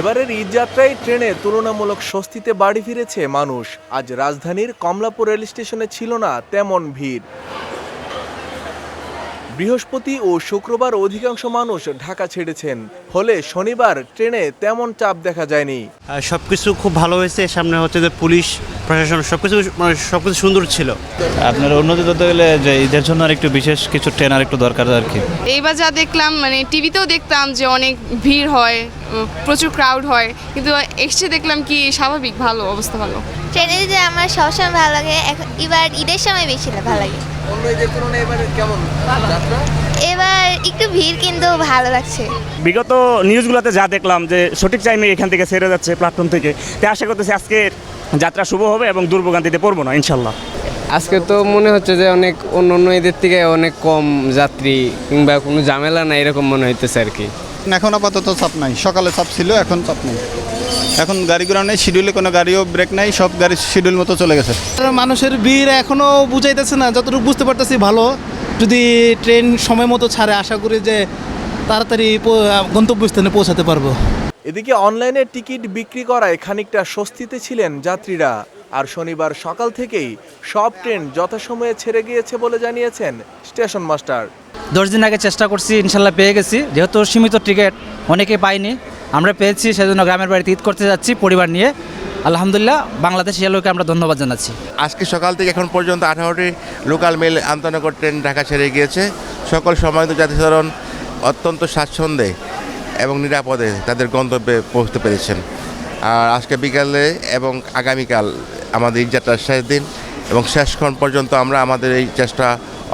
এবারের ঈদযাত্রায় ট্রেনে তুলনামূলক স্বস্তিতে বাড়ি ফিরেছে মানুষ। আজ রাজধানীর কমলাপুর রেল স্টেশনে ছিল না তেমন ভিড়। বৃহস্পতি ও শুক্রবার অধিকাংশ মানুষ ঢাকা ছেড়েছেন। ফলে শনিবার ট্রেনে তেমন চাপ দেখা যায়নি। সব কিছু খুব ভালো হয়েছে। সামনে হচ্ছে যে পুলিশ প্রশাসন সব কিছু মানে সব কিছু সুন্দর ছিল। আপনার উন্নতি করতে গেলে যে ঈদের জন্য আর একটু বিশেষ কিছু ট্রেন আর একটু দরকার আর কি। এইবার যা দেখলাম মানে টিভিতেও দেখতাম যে অনেক ভিড় হয় প্রচুর ক্রাউড হয় কিন্তু এসছে দেখলাম কি স্বাভাবিক ভালো অবস্থা ভালো। ট্রেনে যে আমার সবসময় ভালো লাগে এখন এবার ঈদের সময় বেশি ভালো লাগে। অন্য ঈদের তুলনায় এবারে কেমন যাত্রা? এবার একটু ভিড় কিন্তু ভালো লাগছে। বিগত নিউজগুলোতে যা দেখলাম যে সঠিক টাইমে এখান থেকে ছেড়ে যাচ্ছে প্ল্যাটফর্ম থেকে তাই আশা করতেছি আজকে যাত্রা শুভ হবে এবং দুর্ভোগান্তিতে পড়ব না ইনশাল্লাহ আজকে তো মনে হচ্ছে যে অনেক অন্য অন্য এদের থেকে অনেক কম যাত্রী কিংবা কোনো ঝামেলা নাই এরকম মনে হইতেছে আর কি। এখন আপাতত চাপ নাই সকালে চাপ ছিল এখন চাপ নেই। এখন গাড়িগুলো নেই শিডিউলে কোনো গাড়িও ব্রেক নাই সব গাড়ি শিডিউল মতো চলে গেছে। মানুষের ভিড় এখনও বুঝাইতেছে না যতটুকু বুঝতে পারতেছি ভালো। যদি ট্রেন সময় মতো ছাড়ে আশা করি যে তাড়াতাড়ি গন্তব্যস্থানে পৌঁছাতে পারব। এদিকে অনলাইনে টিকিট বিক্রি করায় খানিকটা স্বস্তিতে ছিলেন যাত্রীরা। আর শনিবার সকাল থেকেই সব ট্রেন যথাসময়ে ছেড়ে গিয়েছে বলে জানিয়েছেন স্টেশন মাস্টার। দশ দিন আগে চেষ্টা করছি ইনশাল্লাহ পেয়ে গেছি। যেহেতু সীমিত টিকিট অনেকে পাইনি আমরা পেয়েছি, সেজন্য গ্রামের বাড়িতে ঈদ করতে যাচ্ছি, পরিবার নিয়ে। আলহামদুলিল্লাহ, বাংলাদেশ রেলওয়েকে আমরা ধন্যবাদ জানাচ্ছি। আজকে সকাল থেকে এখন পর্যন্ত আঠারোটি লোকাল মেল আন্তনগর ট্রেন ঢাকা ছেড়ে গিয়েছে। সকল সম্মানিত জাতিসাধারণ অত্যন্ত স্বাচ্ছন্দ্যে এবং নিরাপদে তাদের গন্তব্যে পৌঁছতে পেরেছেন। আর আজকে বিকালে এবং আগামীকাল আমাদের ঈদযাত্রার শেষ দিন এবং শেষক্ষণ পর্যন্ত আমরা আমাদের এই চেষ্টা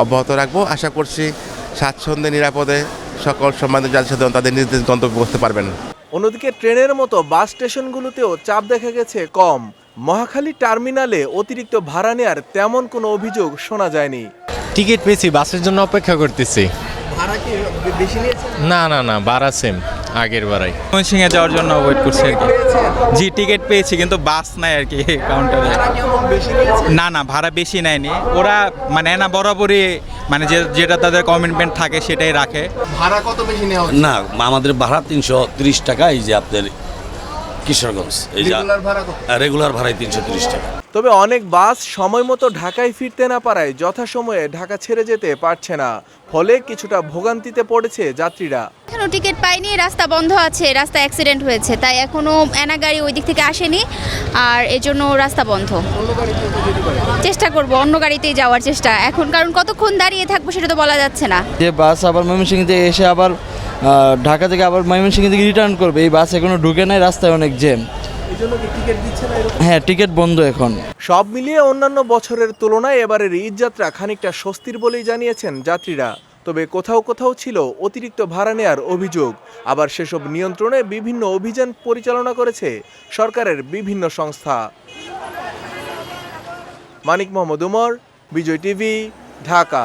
অব্যাহত রাখব। আশা করছি স্বাচ্ছন্দ্যে, নিরাপদে সকল সম্মানিত জাতিসাধারণ তাদের নিজ গন্তব্যে পৌঁছতে পারবেন। অন্যদিকে ট্রেনের মতো বাস স্টেশনগুলোতেও চাপ দেখা গেছে কম। মহাখালী টার্মিনালে অতিরিক্ত ভাড়া নেয়ার তেমন কোনো অভিযোগ শোনা যায়নি। টিকিট পেয়েছি বাসের জন্য অপেক্ষা করতেছি। ভাড়া কি বেশি নিয়েছে না না না বাড়া সেম আগের বারাই। ময়মনসিংহে যাওয়ার জন্য ওয়েট করছি আর কি। জি টিকিট পেয়েছি কিন্তু বাস নাই আর কি কাউন্টারে না না ভাড়া বেশি নেয়নি। ওরা মানে না বরাবরই মানে যে যেটা তাদের কমিটমেন্ট থাকে সেটাই রাখে। ভাড়া কত বেশি নেওয়া না আমাদের ভাড়া তিনশো তিরিশ টাকা এই যে আপনার কিশোরগঞ্জ এই যে রেগুলার ভাড়াই তিনশো তিরিশ টাকা। তবে অনেক বাস সময় মতো ঢাকায় ফিরতে না পারায় যথাসময়ে ঢাকা ছেড়ে যেতে পারছে না। ফলে কিছুটা ভোগান্তিতে পড়েছে যাত্রীরা। এখনও টিকিট পাইনি রাস্তা বন্ধ আছে রাস্তা অ্যাক্সিডেন্ট হয়েছে তাই এখনও এনা গাড়ি ওই দিক থেকে আসেনি আর এজন্য রাস্তা বন্ধ। চেষ্টা করব অন্য গাড়িতেই যাওয়ার চেষ্টা। এখন কারণ কতক্ষণ দাঁড়িয়ে থাকব সেটা তো বলা যাচ্ছে না। যে বাস আবার ময়মনসিংহ থেকে এসে আবার ঢাকা থেকে আবার ময়মনসিংহ থেকে রিটার্ন করবে এই বাস এখনও ঢুকে নাই রাস্তায় অনেক জ্যাম হ্যাঁ টিকিট বন্ধ এখন। সব মিলিয়ে অন্যান্য বছরের তুলনায় এবারের ঈদযাত্রা খানিকটা স্বস্তির বলেই জানিয়েছেন যাত্রীরা। তবে কোথাও কোথাও ছিল অতিরিক্ত ভাড়া নেয়ার অভিযোগ। আবার সেসব নিয়ন্ত্রণে বিভিন্ন অভিযান পরিচালনা করেছে সরকারের বিভিন্ন সংস্থা। মানিক মোহাম্মদ উমর বিজয় টিভি ঢাকা।